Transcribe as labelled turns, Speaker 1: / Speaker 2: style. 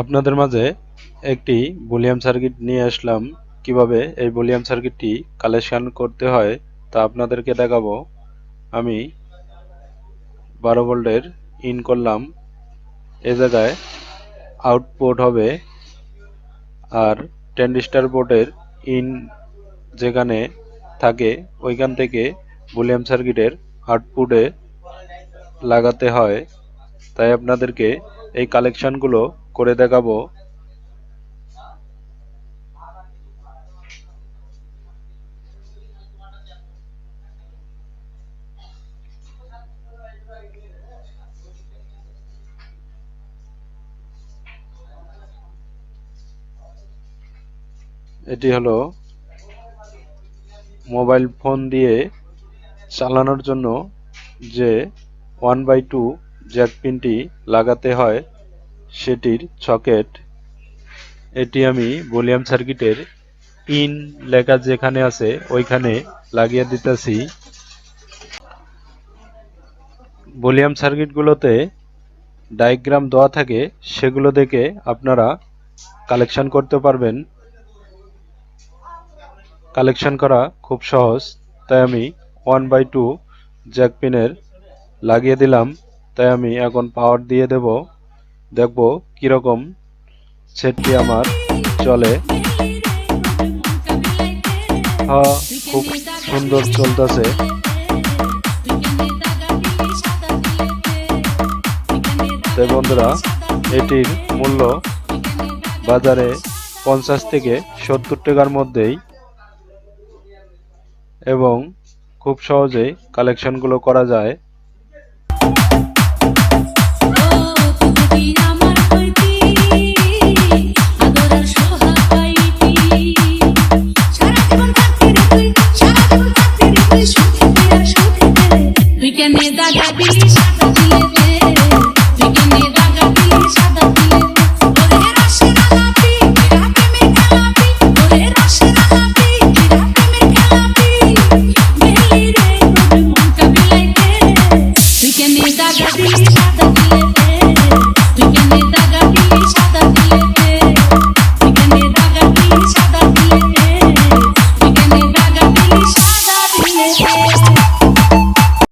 Speaker 1: আপনাদের মাঝে একটি বুলিয়াম সার্কিট নিয়ে আসলাম। কীভাবে এই বুলিয়াম সার্কিটটি কালেকশন করতে হয় তা আপনাদেরকে দেখাবো। আমি বারো ভোল্টের ইন করলাম। এ জায়গায় আউটপুট হবে আর টেন্ডিস্টার বোর্ডের ইন যেখানে থাকে, ওইখান থেকে বুলিয়াম সার্কিটের আউটপুটে লাগাতে হয়। তাই আপনাদেরকে এই কালেকশনগুলো করে দেখাবো। এটি হলো মোবাইল ফোন দিয়ে চালানোর জন্য যে ওয়ান বাই টু জ্যাক পিনটি লাগাতে হয়। সেটির সকেট, এটি আমি ভলিউম সার্কিটের ইন লেখা যেখানে আছে, ওইখানে লাগিয়ে দিতেছি। ভলিউম সার্কিটগুলোতে ডায়াগ্রাম দেওয়া থাকে, সেগুলো দেখে আপনারা কালেকশন করতে পারবেন। কালেকশন করা খুব সহজ, তাই আমি ওয়ান বাই টু জ্যাক পিনের লাগিয়ে দিলাম, তাই আমি এখন পাওয়ার দিয়ে দেব। দেখব কীরকম সেটটি আমার চলে। হ্যাঁ খুব সুন্দর চলতেছে। তাই বন্ধুরা, এটির মূল্য বাজারে পঞ্চাশ থেকে সত্তর টাকার মধ্যেই এবং খুব সহজেই কালেকশনগুলো করা যায়।
Speaker 2: We can make that happy.